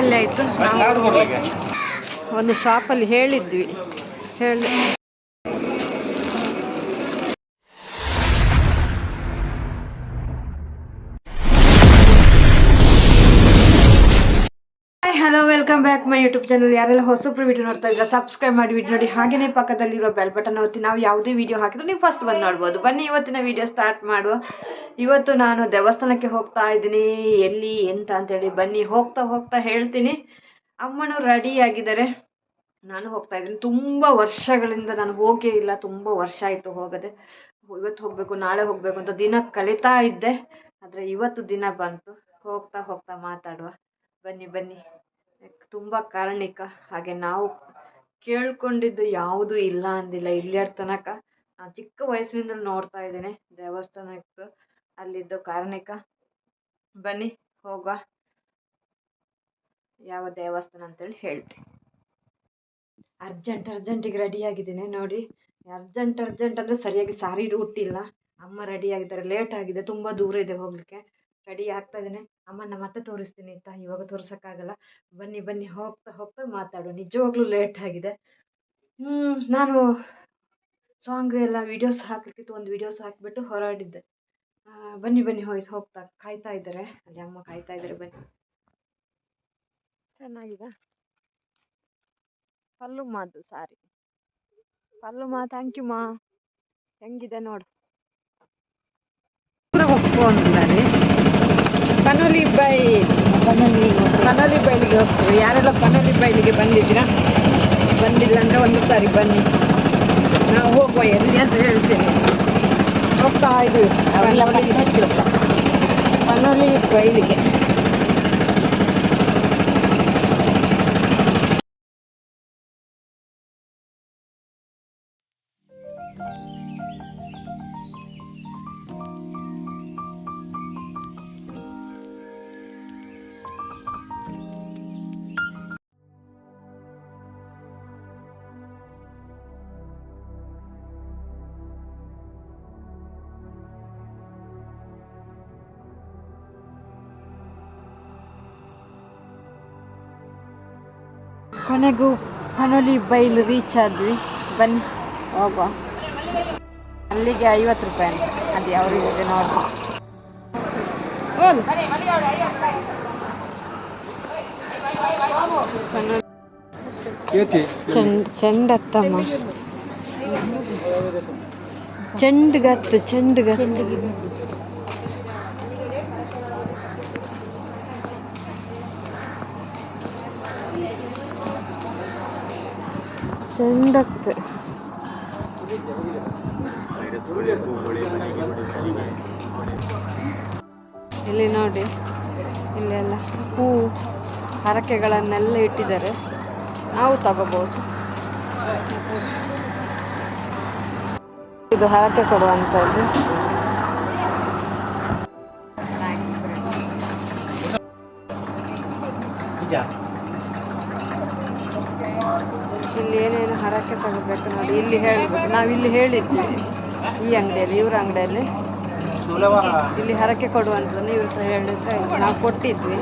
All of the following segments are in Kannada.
ಅಲ್ಲೇ ಆಯ್ತು. ನಾವು ಒಂದು ಶಾಪಲ್ಲಿ ಹೇಳಿದ್ವಿ. ಹೇಳಿ. Hello welcome back my YouTube channel ಯಾರೆಲ್ಲ ಹೊಸ ವಿಡಿಯೋ ನೋಡ್ತಾ ಇದ್ರೆ ಸಬ್ಸ್ಕ್ರೈಬ್ ಮಾಡಿ ವಿಡಿಯೋ ನೋಡಿ. ಹಾಗೇನೇ ಪಕ್ಕದಲ್ಲಿರೋ ಬೆಲ್ ಬಟನ್ ಒತ್ತಿ ನಾವು ಯಾವುದೇ ವಿಡಿಯೋ ಹಾಕಿದ್ರು ನೀವು ಫಸ್ಟ್ ಬಂದು ನೋಡ್ಬೋದು. ಬನ್ನಿ ಇವತ್ತಿನ ವಿಡಿಯೋ ಸ್ಟಾರ್ಟ್ ಮಾಡುವ. ಇವತ್ತು ನಾನು ದೇವಸ್ಥಾನಕ್ಕೆ ಹೋಗ್ತಾ ಇದ್ದೀನಿ. ಎಲ್ಲಿ, ಎಂತ ಅಂತೇಳಿ ಬನ್ನಿ. ಹೋಗ್ತಾ ಹೋಗ್ತಾ ಹೇಳ್ತೀನಿ. ಅಮ್ಮನು ರೆಡಿ ಆಗಿದ್ದಾರೆ. ನಾನು ಹೋಗ್ತಾ ಇದ್ದೀನಿ. ತುಂಬ ವರ್ಷಗಳಿಂದ ನಾನು ಹೋಗೇ ಇಲ್ಲ. ತುಂಬ ವರ್ಷ ಆಯಿತು ಹೋಗದೆ. ಇವತ್ತು ಹೋಗಬೇಕು, ನಾಳೆ ಹೋಗಬೇಕು ಅಂತ ದಿನ ಕಳೀತಾ ಇದ್ದೆ. ಆದರೆ ಇವತ್ತು ದಿನ ಬಂತು. ಹೋಗ್ತಾ ಹೋಗ್ತಾ ಮಾತಾಡುವ. ಬನ್ನಿ ಬನ್ನಿ. ತುಂಬ ಕಾರಣಿಕ. ಹಾಗೆ ನಾವು ಕೇಳ್ಕೊಂಡಿದ್ದು ಯಾವುದು ಇಲ್ಲ ಅಂದಿಲ್ಲ. ಇಲ್ಲಿಯರ್ ತನಕ. ನಾನು ಚಿಕ್ಕ ವಯಸ್ಸಿನಿಂದ ನೋಡ್ತಾ ಇದ್ದೇನೆ ದೇವಸ್ಥಾನಕ್ಕೆ. ಅಲ್ಲಿದ್ದು ಕಾರಣಿಕ. ಬನ್ನಿ, ಹೋಗುವ. ಯಾವ ದೇವಸ್ಥಾನ ಅಂತೇಳಿ ಹೇಳ್ತೀನಿ. ಅರ್ಜೆಂಟ್, ಅರ್ಜೆಂಟಿಗೆ ರೆಡಿ ಆಗಿದ್ದೀನಿ ನೋಡಿ, ಅರ್ಜೆಂಟ್ ಅರ್ಜೆಂಟ್ ಅಂದರೆ ಸರಿಯಾಗಿ ಸಾರಿ ಹುಟ್ಟಿಲ್ಲ. ಅಮ್ಮ ರೆಡಿ ಆಗಿದ್ದಾರೆ ಲೇಟ್ ಆಗಿದೆ, ತುಂಬ ದೂರ ಇದೆ ಹೋಗಲಿಕ್ಕೆ. ರೆಡಿ ಆಗ್ತಾ ಇದ್ದೇನೆ. ಅಮ್ಮನ ಮತ್ತೆ ತೋರಿಸ್ತೀನಿ ಆಯ್ತಾ? ಇವಾಗ ತೋರ್ಸೋಕ್ಕಾಗಲ್ಲ. ಬನ್ನಿ ಬನ್ನಿ, ಹೋಗ್ತಾ ಹೋಗ್ತಾ ಮಾತಾಡು ನಿಜವಾಗ್ಲೂ ಲೇಟ್ ಆಗಿದೆ. ಹ್ಞೂ ನಾನು ಸಾಂಗ್ ಎಲ್ಲ ವೀಡಿಯೋಸ್ ಹಾಕಲಿಕ್ಕಿತ್ತು, ಒಂದು ವೀಡಿಯೋಸ್ ಹಾಕಿಬಿಟ್ಟು ಹೊರಡಿದ್ದೆ. ಬನ್ನಿ ಬನ್ನಿ ಹೋಯ್ತು ಹೋಗ್ತಾ ಕಾಯ್ತಾ ಇದ್ದಾರೆ. ಅಲ್ಲಿ ಅಮ್ಮ ಕಾಯ್ತಾ ಇದ್ದಾರೆ ಬನ್ನಿ. ಚೆನ್ನಾಗಿದೆ. ಪಲ್ಲು ಮಾದು ಸಾರಿ. ಪಲ್ಲು ಮಾ ಥ್ಯಾಂಕ್ ಯು ಮಾ. ಹೆಂಗಿದೆ ನೋಡು. ಹೋಗ್ಕೊಂಡ್ರಿ ಪನೋಲಿ ಬೈ ಪನೋಲಿ ಪನೋಲಿ ಬೈಲಿಗೆ ಹೋಗ್ತೀವಿ ಯಾರೆಲ್ಲ ಪನೋಲಿ ಬೈಲಿಗೆ ಬಂದಿದ್ದೀರಾ? ಬಂದಿಲ್ಲ ಅಂದರೆ ಒಂದು ಸಾರಿ ಬನ್ನಿ. ನಾವು ಹೋಗುವ ಎಲ್ಲಿ ಅಂತ ಹೇಳ್ತೀನಿ. ಹೋಗ್ತಾ ಇದ್ವಿ ಪನೋಲಿ ಪನೋಲಿ ಬೈಲಿಗೆ ಕೊನೆಗೂ ಪನೋಲಿ ಬೈಲ್ ರೀಚ್ ಆದ್ವಿ. ಬನ್ನಿ ಹೋಗುವ. ಅಲ್ಲಿಗೆ ಐವತ್ತು ರೂಪಾಯಿ ಅಂತ. ಅದು ಯಾವ ರೀತಿ ನೋಡಿ. ಚೆಂಡ್ ಚೆಂಡತ್ತಮ್ಮ ಚೆಂಡ್ಗತ್ತು ಚೆಂಡ್ಗತ್ತು ಚೆಂಡತ್ತು ಇಲ್ಲಿ ನೋಡಿ ಇಲ್ಲೆಲ್ಲ ಹೂ ಹರಕೆಗಳನ್ನೆಲ್ಲ ಇಟ್ಟಿದ್ದಾರೆ. ನಾವು ತಗೋಬಹುದು ಇದು ಹರಕೆ ಕೊಡುವಂಥದ್ದು. ಇಲ್ಲಿ ಏನೇನು ಹರಕೆ ತಗೋಬೇಕು ನೋಡಿ, ಇಲ್ಲಿ ಹೇಳ್ಬೇಕು. ನಾವು ಇಲ್ಲಿ ಹೇಳಿದ್ವಿ ಈ ಅಂಗಡಿಯಲ್ಲಿ, ಇವ್ರ ಅಂಗಡಿಯಲ್ಲಿ. ಇಲ್ಲಿ ಹರಕೆ ಕೊಡುವಂಥದ್ದು ಇವ್ರ ಹತ್ರ ಹೇಳಿದ್ರೆ ನಾವು ಕೊಟ್ಟಿದ್ವಿ.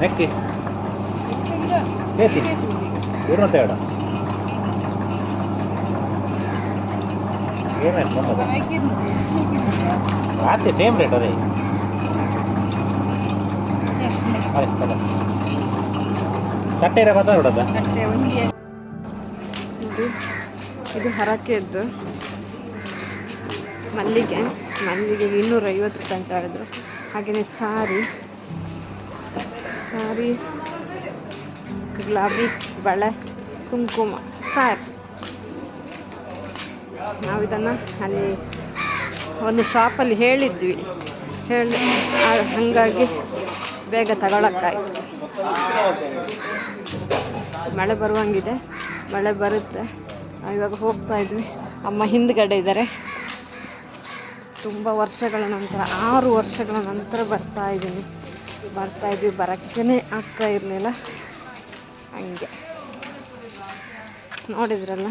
ನೆಕ್ಕಿ. ಸೇಮ್ ರೇಟ್ ಅದೇ. ತಟ್ಟೆ ಬತ್ತ ನೋಡದ? ಇದು ಇದು ಹರಕೆದ್ದು ಮಲ್ಲಿಗೆ ಮಲ್ಲಿಗೆ ಇನ್ನೂರ ಐವತ್ತು ರೂಪಾಯಿ ಅಂತ ಹೇಳಿದ್ರು. ಹಾಗೆಯೇ ಸಾರಿ ಸಾರಿ, ಗುಲಾಬಿ, ಬಳೆ, ಕುಂಕುಮ, ಸಾರಿ. ನಾವು ಇದನ್ನು ಅಲ್ಲಿ ಒಂದು ಶಾಪಲ್ಲಿ ಹೇಳಿದ್ವಿ. ಹೇಳಿ ಹಾಗಾಗಿ ಬೇಗ ತಗೊಳಕ್ಕಾಯ್ತು. ಮಳೆ ಬರುವಂಗಿದೆ, ಮಳೆ ಬರುತ್ತೆ. ಇವಾಗ ಹೋಗ್ತಾ ಇದ್ವಿ. ಅಮ್ಮ ಹಿಂದ್ಗಡೆ ಇದ್ದಾರೆ ತುಂಬ ವರ್ಷಗಳ ನಂತರ, ಆರು ವರ್ಷಗಳ ನಂತರ ಬರ್ತಾ ಇದ್ದೀನಿ. ಬರ್ತಾ ಇದ್ವಿ ಬರೋಕ್ಕೇ ಆಗ್ತಾ ಇರಲಿಲ್ಲ. ಹಂಗೆ. ನೋಡಿದ್ರಲ್ಲ?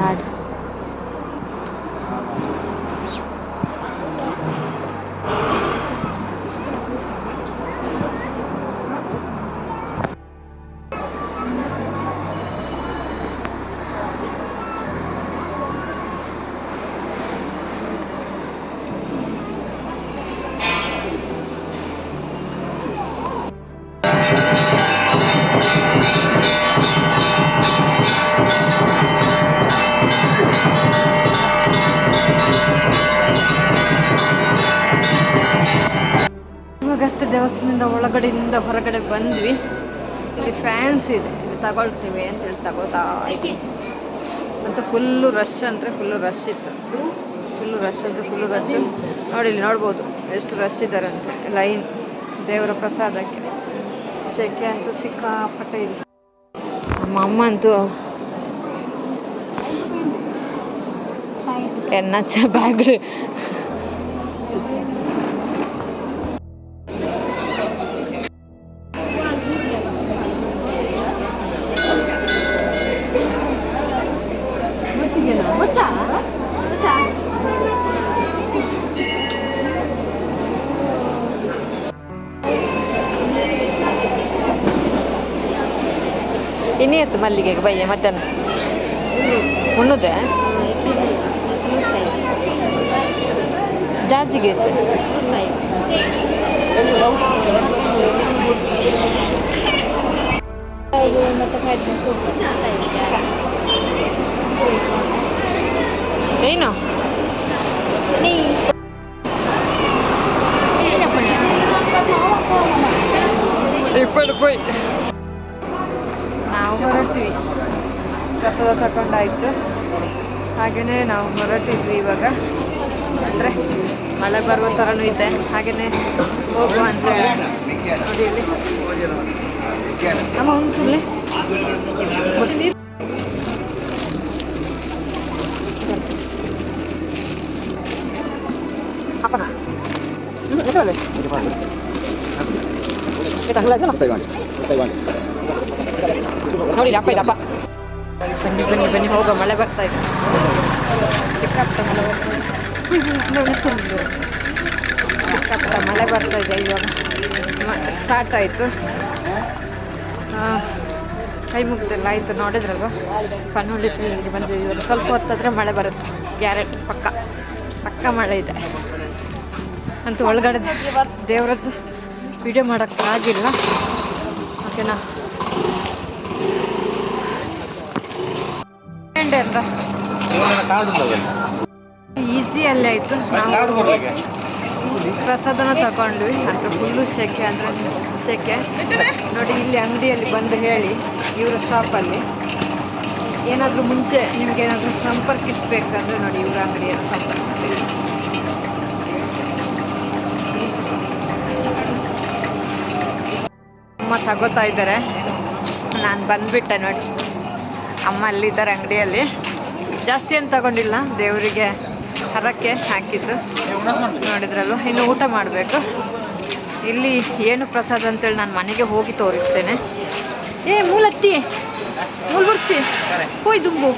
and ದೇವಸ್ಥಾನದಿಂದ ಒಳಗಡೆಯಿಂದ ಹೊರಗಡೆ ಬಂದ್ವಿ. ಇಲ್ಲಿ ಫ್ಯಾನ್ಸ್ ಇದೆ. ಇಲ್ಲಿ ತಗೊಳ್ತೀವಿ ಅಂತೇಳಿ ತಗೊಳ್ತಾ ಇದ್ದೀವಿ ಅಂತ ಫುಲ್ಲು ರಶ್ ಅಂದರೆ ಫುಲ್ಲು ರಶ್ ಇತ್ತು. ಫುಲ್ಲು ರಶ್ ಅಂದರೆ ಫುಲ್ಲು ರಶ್ ನೋಡಿ ಇಲ್ಲಿ ನೋಡ್ಬೋದು. ಎಷ್ಟು ರಶ್ ಇದ್ದಾರೆ ಅಂತ. ಲೈನ್ ದೇವರ ಪ್ರಸಾದಕ್ಕೆ. ಸೆಕೆ ಅಂತೂ ಸಿಕ್ಕಾಪಟ್ಟೆ ಇದೆ. ನಮ್ಮ ಅಮ್ಮ ಅಂತೂ ಎನ್ನಚ್ಚ ಬ್ಯಾಗ್ ಇನ್ನೇತ್ತು ಮಲ್ಲಿಗೆಗೆ ಬಯ್ಯ ಮಧ್ಯಾಹ್ನ? ಉಣ್ಣುದೆ? ಜಾಜಿಗೆ ಇತ್ತು ಏನು? ಇಪ್ಪತ್ತು ರೂಪಾಯಿ. ನಾವು ಹೊರಟಿವಿ. ಪ್ರಸಾದ ತಗೊಂಡಾಯ್ತು ಹಾಗೆಯೇ ನಾವು ಹೊರಟಿದ್ವಿ ಇವಾಗ. ಅಂದರೆ ಮಳೆ ಬರುವ ಥರನೂ ಇದೆ. ಹಾಗೆಯೇ ಹೋಗುವ ಅಂತ ನೋಡಿ ಇಲ್ಲಿ. ನಮ್ಮ ಒಂದು ತುಳ್ಳಿ ಅಪ್ಪನ ಹ್ಞೂ ಎತ್ತವಲ್ಲ ನೋಡಿ ಅಪ್ಪ ಇದಪ್ಪ ಬನ್ನಿ ಬನ್ನಿ ಬನ್ನಿ ಹೋಗೋ ಮಳೆ ಬರ್ತಾ ಇದೆ. ಮಳೆ ಬರ್ತಾ ಇದೆ. ಮಳೆ ಬರ್ತಾ ಇದೆ ಇವಾಗ. ಸ್ಟಾರ್ಟ್ ಆಯಿತು. ಕೈ ಮುಗಿದೆಲ್ಲ ಆಯಿತು. ನೋಡಿದ್ರಲ್ವ? ಪನ್ನೊಳ್ಳಿ ಇಲ್ಲಿ ಬಂದು ಇವಾಗ ಸ್ವಲ್ಪ ಹೊತ್ತಾದ್ರೆ ಮಳೆ ಬರುತ್ತೆ. ಗ್ಯಾರೆಂಟಿ, ಪಕ್ಕ. ಪಕ್ಕ ಮಳೆ ಇದೆ. ಅಂತೂ ಒಳಗಡೆ ದೇವರದ್ದು ವಿಡಿಯೋ ಮಾಡೋಕ್ಕಾಗಿಲ್ಲ ಓಕೆನಾ? ಅಂತ ಈಸಿ ಅಲ್ಲೇ ಆಯಿತು. ನಾವು ಪ್ರಸಾದನ ತಗೊಂಡ್ವಿ. ಅಂತ ಫುಲ್ಲು ಶೆಕೆ ಅಂದ್ರೆ ಶೆಕೆ. ನೋಡಿ ಇಲ್ಲಿ ಅಂಗಡಿಯಲ್ಲಿ ಬಂದು ಹೇಳಿ ಇವರ ಶಾಪಲ್ಲಿ ಏನಾದರೂ ಮುಂಚೆ ನಿಮ್ಗೆ ಏನಾದರೂ ಸಂಪರ್ಕಿಸ್ಬೇಕಂದ್ರೆ ನೋಡಿ ಇವರ ಅಂಗಡಿಯನ್ನು ಸಂಪರ್ಕಿಸಿ ಅಮ್ಮ ತಗೋತಾ ಇದ್ದಾರೆ ನಾನು ಬಂದ್ಬಿಟ್ಟೆ ನೋಡಿ. ಅಮ್ಮ ಅಲ್ಲಿದ್ದಾರೆ ಅಂಗಡಿಯಲ್ಲಿ. ಜಾಸ್ತಿ ಏನು ತಗೊಂಡಿಲ್ಲ. ದೇವರಿಗೆ ಹರಕ್ಕೆ ಹಾಕಿದ್ದು. ನೋಡಿದ್ರಲ್ವ? ಇನ್ನು ಊಟ ಮಾಡಬೇಕು. ಇಲ್ಲಿ ಏನು ಪ್ರಸಾದ ಅಂತೇಳಿ ನಾನು ಮನೆಗೆ ಹೋಗಿ ತೋರಿಸ್ತೇನೆ. ಏ, ಮೂಲತ್ತಿ. ಮೂಲ್ ಹೋಯ್ ದುಂಬು.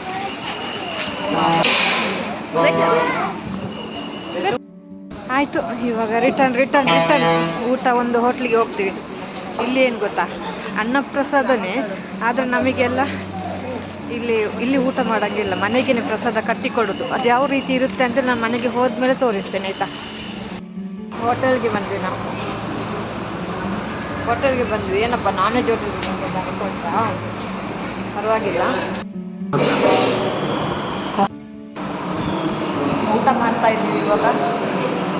ಆಯಿತು, ಇವಾಗ ರಿಟರ್ನ್ ರಿಟರ್ನ್ ರಿಟರ್ನ್ ಊಟ ಒಂದು ಹೋಟ್ಲಿಗೆ ಹೋಗ್ತೀವಿ. ಇಲ್ಲಿ ಏನು ಗೊತ್ತಾ? ಅನ್ನಪ್ರಸಾದನೇ. ಆದರೆ ನಮಗೆಲ್ಲ ಇಲ್ಲಿ ಇಲ್ಲಿ ಊಟ ಮಾಡೋಂಗಿಲ್ಲ. ಮನೆಗೇನೆ ಪ್ರಸಾದ ಕಟ್ಟಿಕೊಡೋದು. ಅದು ಯಾವ ರೀತಿ ಇರುತ್ತೆ ಅಂತ ನಾನು ಮನೆಗೆ ಹೋದ್ಮೇಲೆ ತೋರಿಸ್ತೇನೆ, ಆಯಿತಾ? ಹೋಟೆಲ್ಗೆ ಬಂದ್ವಿ ನಾವು. ಹೋಟೆಲ್ಗೆ ಬಂದ್ವಿ. ಏನಪ್ಪ ನಾನ್ ವೆಜ್ ಹೋಟೆಲ್ಗೆ ಪರವಾಗಿಲ್ಲ. ಊಟ ಮಾಡ್ತಾ ಇದ್ದೀವಿ ಇವಾಗ.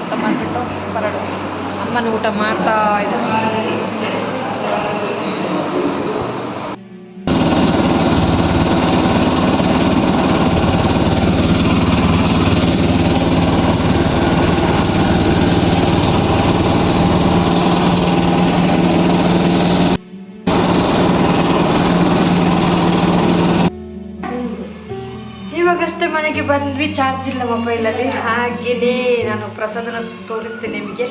ಊಟ ಮಾಡಿಬಿಟ್ಟು ಹೊರಡು ಅಮ್ಮನ ಊಟ ಮಾಡ್ತಾ ಇದ್ದಾರೆ. ಇವಾಗಷ್ಟೇ ಮನೆಗೆ ಬಂದ್ವಿ ಚಾರ್ಜ್ ಇಲ್ಲ ಮೊಬೈಲಲ್ಲಿ ಹಾಗೆಯೇ ನಾನು ಪ್ರಸಾದನ ತೋರಿಸ್ತೀನಿ ನಿಮಗೆ.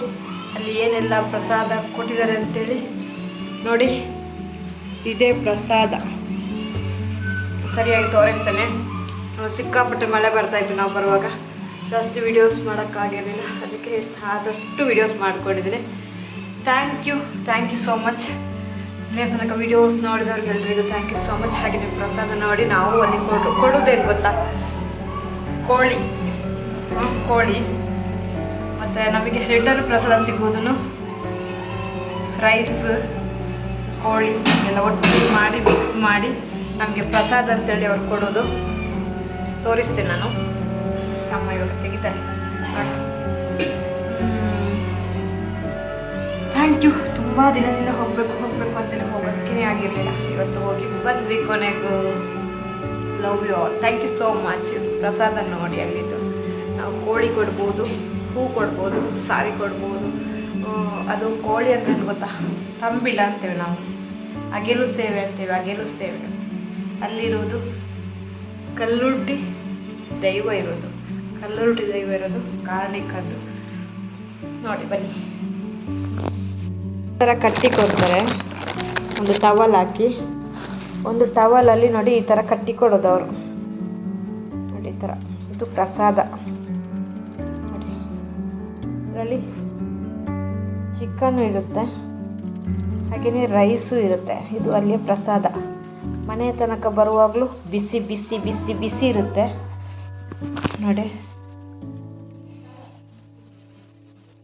ಅಲ್ಲಿ ಏನೆಲ್ಲ ಪ್ರಸಾದ ಕೊಟ್ಟಿದ್ದಾರೆ ಅಂತೇಳಿ. ನೋಡಿ, ಇದೇ ಪ್ರಸಾದ. ಸರಿಯಾಗಿ ತೋರಿಸ್ತೇನೆ. ಸಿಕ್ಕಾಪಟ್ಟೆ ಮಳೆ ಬರ್ತಾ ಇತ್ತು ನಾವು ಬರುವಾಗ. ಜಾಸ್ತಿ ವಿಡಿಯೋಸ್ ಮಾಡೋಕ್ಕಾಗಿರಲಿಲ್ಲ ಅದಕ್ಕೆ ಆದಷ್ಟು ವಿಡಿಯೋಸ್ ಮಾಡ್ಕೊಂಡಿದ್ದೀನಿ. Thank you thank you so much ಇಲ್ಲಿಯ ತನಕ ವಿಡಿಯೋಸ್ ನೋಡಿದವ್ರಿಗೆಲ್ರಿಗೂ ಥ್ಯಾಂಕ್ ಯು ಸೋ ಮಚ್ ಹಾಗೆ ನಿಮ್ಮ ಪ್ರಸಾದ ನೋಡಿ ನಾವು ಅಲ್ಲಿ ಕೊಡು ಕೊಡೋದೇನು ಗೊತ್ತಾ? ಕೋಳಿ ಕೋಳಿ. ಮತ್ತು ನಮಗೆ ರಿಟರ್ನ್ ಪ್ರಸಾದ ಸಿಗೋದನ್ನು ರೈಸ್ ಕೋಳಿ, ಎಲ್ಲ ಒಟ್ಟಿಗೆ ಮಾಡಿ ಮಿಕ್ಸ್ ಮಾಡಿ ನಮಗೆ ಪ್ರಸಾದ ಅಂತೇಳಿ ಅವ್ರು ಕೊಡೋದು. ತೋರಿಸ್ತೇನೆ ನಾನು. ಅಮ್ಮ ಇವಾಗ ತೆಗಿತಾರೆ ಥ್ಯಾಂಕ್ ಯು ತುಂಬ ದಿನದಿಂದ ಹೋಗಬೇಕು ಹೋಗಬೇಕು ಅಂತೇಳಿ ಹೋಗೋದಕ್ಕೇ ಆಗಿರಲಿಲ್ಲ. ಇವತ್ತು ಹೋಗಿ ಬಂದ್ವಿ ಕೊನೆಗೂ. Love you all thank you so much ಪ್ರಸಾದ ನೋಡಿ ಅಲ್ಲಿದ್ದು. ನಾವು ಕೋಳಿ ಕೊಡ್ಬೋದು, ಹೂ ಕೊಡ್ಬೋದು, ಸಾರಿ ಕೊಡ್ಬೋದು. ಅದು ಕೋಳಿ ಅಂತ ಗೊತ್ತಾ? ತಂಬಿಳ ಅಂತೇವೆ ನಾವು. ಅಗೆಲು ಸೇವೆ ಅಂತೇವೆ, ಅಗೆಲು ಸೇವೆ. ಅಲ್ಲಿರೋದು ಕಲ್ಲುರ್ಟಿ ದೈವ ಇರೋದು. ಕಲ್ಲುರ್ಟಿ ದೈವ ಇರೋದು ಕಾರಣಿಕದ್ದು. ನೋಡಿ, ಬನ್ನಿ. ಥರ ಕಟ್ಟಿ ಕೊಡ್ತಾರೆ. ಒಂದು ಟವಲ್ ಹಾಕಿ. ಒಂದು ಟವಲಲ್ಲಿ ನೋಡಿ ಈ ಥರ ಕಟ್ಟಿ ಕೊಡೋದು ಅವರು. ನೋಡಿ ಈ ಥರ ಇದು ಪ್ರಸಾದ. ನೋಡಿ. ಇದರಲ್ಲಿ ಚಿಕನ್ನು ಇರುತ್ತೆ. ಹಾಗೇನೆ ರೈಸು ಇರುತ್ತೆ. ಇದು ಅಲ್ಲಿಯ ಪ್ರಸಾದ. ಮನೆ ತನಕ ಬರುವಾಗಲೂ ಬಿಸಿ ಬಿಸಿ ಬಿಸಿ ಬಿಸಿ ಇರುತ್ತೆ. ನೋಡಿ.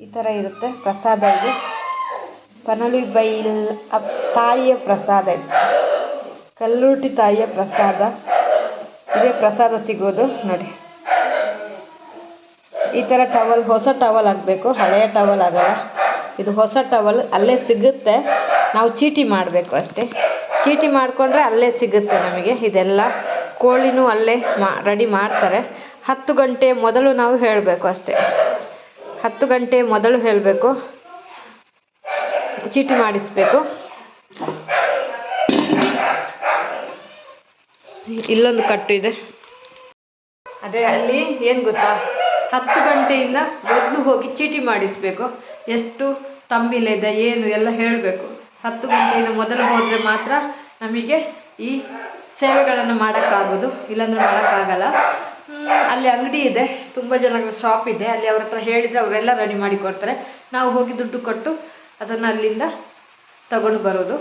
ಈ ಥರ ಇರುತ್ತೆ ಪ್ರಸಾದ ಇದು. ಪನಲಿ ಬೈಲ್, ಅಪ್, ತಾಯಿಯ ಪ್ರಸಾದ ಕಲ್ಲೂಟಿ ತಾಯಿಯ ಪ್ರಸಾದ. ಇದೇ ಪ್ರಸಾದ ಸಿಗೋದು ನೋಡಿ. ಈ ಥರ ಟವಲ್, ಹೊಸ ಟವಲ್ ಆಗಬೇಕು. ಹಳೆಯ ಟವಲ್ ಆಗಲ್ಲ. ಇದು ಹೊಸ ಟವಲ್, ಅಲ್ಲೇ ಸಿಗುತ್ತೆ. ನಾವು ಚೀಟಿ ಮಾಡಬೇಕು ಅಷ್ಟೇ. ಚೀಟಿ ಮಾಡಿಕೊಂಡ್ರೆ ಅಲ್ಲೇ ಸಿಗುತ್ತೆ ನಮಗೆ. ಇದೆಲ್ಲ ಕೋಳಿನೂ ಅಲ್ಲೇ ಮಾ, ರೆಡಿ ಮಾಡ್ತಾರೆ. ಹತ್ತು ಗಂಟೆ ಮೊದಲು ನಾವು ಹೇಳಬೇಕು ಅಷ್ಟೇ. ಹತ್ತು ಗಂಟೆ ಮೊದಲು ಹೇಳಬೇಕು. ಚೀಟಿ ಮಾಡಿಸ್ಬೇಕು. ಇಲ್ಲೊಂದು ಕಟ್ಟು ಇದೆ. ಅದೇ ಅಲ್ಲಿ ಏನು ಗೊತ್ತಾ? ಹತ್ತು ಗಂಟೆಯಿಂದ ಮೊದಲು ಹೋಗಿ ಚೀಟಿ ಮಾಡಿಸ್ಬೇಕು. ಎಷ್ಟು ತಂಬಿಲಿದೆ ಏನು ಎಲ್ಲ ಹೇಳಬೇಕು. ಹತ್ತು ಗಂಟೆಯಿಂದ ಮೊದಲು ಹೋದರೆ ಮಾತ್ರ ನಮಗೆ ಈ ಸೇವೆಗಳನ್ನು ಮಾಡೋಕ್ಕಾಗೋದು. ಇಲ್ಲಾಂದ್ರೆ ಮಾಡೋಕ್ಕಾಗಲ್ಲ. ಅಲ್ಲಿ ಅಂಗಡಿ ಇದೆ. ತುಂಬ ಜನಗಳ ಶಾಪ್ ಇದೆ. ಅಲ್ಲಿ ಅವ್ರ ಹತ್ರ ಹೇಳಿದರೆ ಅವರೆಲ್ಲ ರೆಡಿ ಮಾಡಿ ಕೊಡ್ತಾರೆ. ನಾವು ಹೋಗಿ ದುಡ್ಡು ಕೊಟ್ಟು ಅದನ್ನು ಅಲ್ಲಿಂದ ತಗೊಂಡು ಬರೋದು.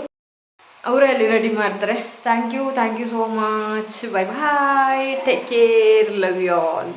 ಅವರೇ ಅಲ್ಲಿ ರೆಡಿ ಮಾಡ್ತಾರೆ. Thank you thank you so much bye bye take care love you all